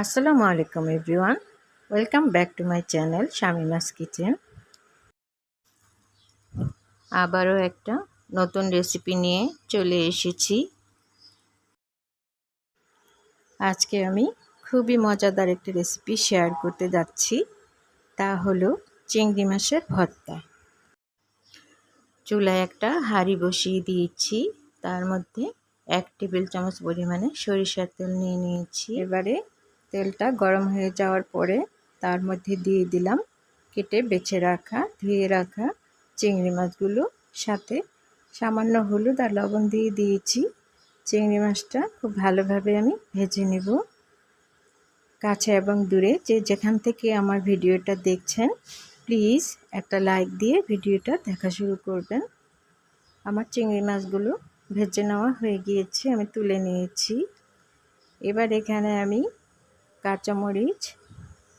আসসালামু আলাইকুম everyone. Welcome back to my channel Shamima's kitchen. আবারও একটা নতুন রেসিপি নিয়ে চলে এসেছি। আজকে আমি খুবই মজাদার একটি রেসিপি শেয়ার করতে যাচ্ছি। তা হলো চিংড়ি মাছের ভর্তা। চুলায় একটা হাঁড়ি বসিয়ে দিয়েছি। তার মধ্যে এক টেবিল চামচ পরিমাণে সরিষার তেল নিয়ে নিয়েছি। এবারে তেলটা গরম হয়ে যাওয়ার পরে তার মধ্যে দিয়ে দিলাম কেটে বেছে রাখা, ধুয়ে রাখা চিংড়ি মাছগুলো। সাথে সামান্য হলুদ আর লবণ দিয়ে দিয়েছি। চিংড়ি মাছটা খুব ভালোভাবে আমি ভেজে নেব। কাছে এবং দূরে যে যেখান থেকে আমার ভিডিওটা দেখছেন, প্লিজ একটা লাইক দিয়ে ভিডিওটা দেখা শুরু করবেন। আমার চিংড়ি মাছগুলো ভেজে নেওয়া হয়ে গিয়েছে, আমি তুলে নিয়েছি। এবার এখানে আমি কাঁচামরিচ,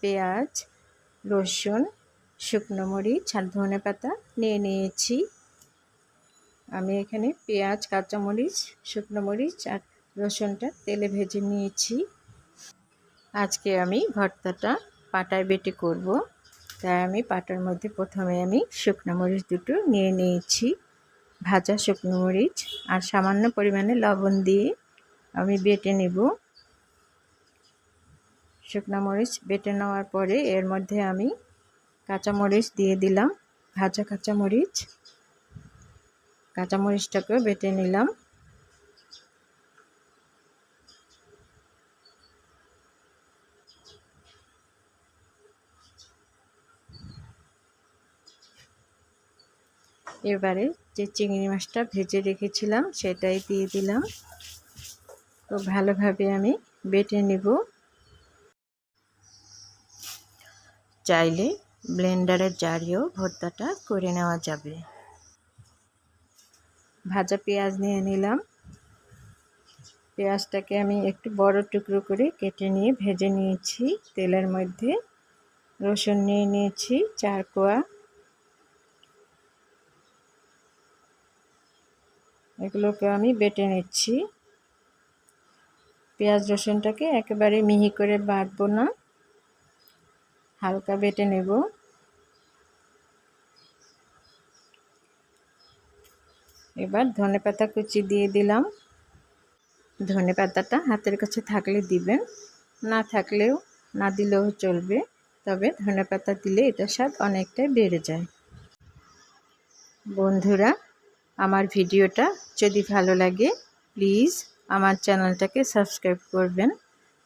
পেঁয়াজ, রসুন, শুকনো মরিচ আর ধনে পাতা নিয়ে নিয়েছি। আমি এখানে পেঁয়াজ, কাঁচামরিচ, শুকনো মরিচ আর রসুনটা তেলে ভেজে নিয়েছি। আজকে আমি ভর্তাটা পাটায় বেটে করব। তাই আমি পাটার মধ্যে প্রথমে আমি শুকনো মরিচ দুটো নিয়ে নিয়েছি। ভাজা শুকনো মরিচ আর সামান্য পরিমাণে লবণ দিয়ে আমি বেটে নেব। শুকনো মরিচ বেটে নেওয়ার পরে এর মধ্যে আমি কাঁচামরিচ দিয়ে দিলাম, ভাজা কাঁচা কাঁচামরিচ কাঁচামরিচটাকেও বেটে নিলাম। এবারে যে চিংড়ি মাছটা ভেজে রেখেছিলাম, সেটাই দিয়ে দিলাম। তো ভালোভাবে আমি বেটে নেব। চাইলে ব্লেন্ডারের জারিও ভর্তাটা করে নেওয়া যাবে। ভাজা পেঁয়াজ নিয়ে নিলাম। পেঁয়াজটাকে আমি একটু বড় টুকরো করে কেটে নিয়ে ভেজে নিয়েছি। তেলের মধ্যে রসুন নিয়ে নিয়েছি, চার কোয়া। এগুলোকে আমি বেটে নিচ্ছি। পেঁয়াজ রসুনটাকে একেবারে মিহি করে বাটবো না। হালকা বেটে নেব। এবার ধনে পাতা কুচি দিয়ে দিলাম। ধনে পাতাটা হাতের কাছে থাকলে দিবেন, না থাকলেও না দিলেও চলবে, তবে ধনে পাতা দিলে এটা স্বাদ অনেকটাই বেড়ে যায়। বন্ধুরা, আমার ভিডিওটা যদি ভালো লাগে, প্লিজ আমার চ্যানেলটাকে সাবস্ক্রাইব করবেন,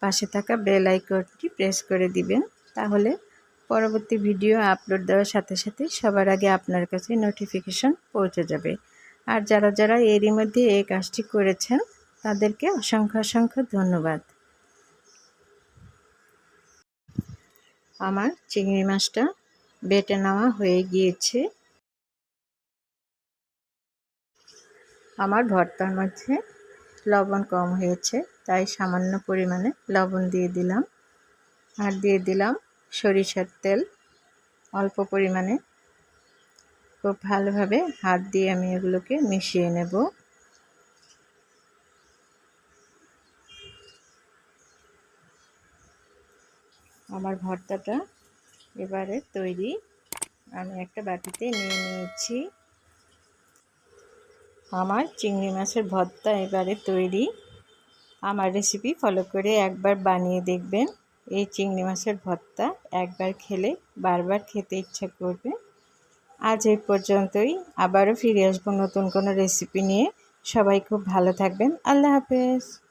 পাশে থাকা বেল আইকনটি প্রেস করে দিবেন। তাহলে পরবর্তী ভিডিও আপলোড দেওয়ার সাথে সাথে সবার আগে আপনার কাছে নোটিফিকেশন পৌঁছে যাবে। আর যারা যারা এরই মধ্যে এই কাজটি করেছেন, তাদেরকে অসংখ্য অসংখ্য ধন্যবাদ। আমার চিংড়ি মাছটা বেটে নেওয়া হয়ে গিয়েছে। আমার ভর্তার মধ্যে লবণ কম হয়েছে, তাই সামান্য পরিমাণে লবণ দিয়ে দিলাম। আর দিয়ে দিলাম সরিষার তেল অল্প পরিমাণে। খুব ভালোভাবে হাত দিয়ে আমি এগুলোকে মিশিয়ে নেব। আমার ভর্তাটা এবারে তৈরি। আমি একটা বাটিতে নিয়ে নিয়েছি। আমার চিংড়ি মাছের ভর্তা এবারে তৈরি। আমার রেসিপি ফলো করে একবার বানিয়ে দেখবেন। এই চিংড়ি মাছের ভর্তা একবার খেলে বারবার খেতে ইচ্ছা করবে। আজ এই পর্যন্তই। আবারও ফিরে আসব নতুন কোনো রেসিপি নিয়ে। সবাই খুব ভালো থাকবেন। আল্লাহ হাফেজ।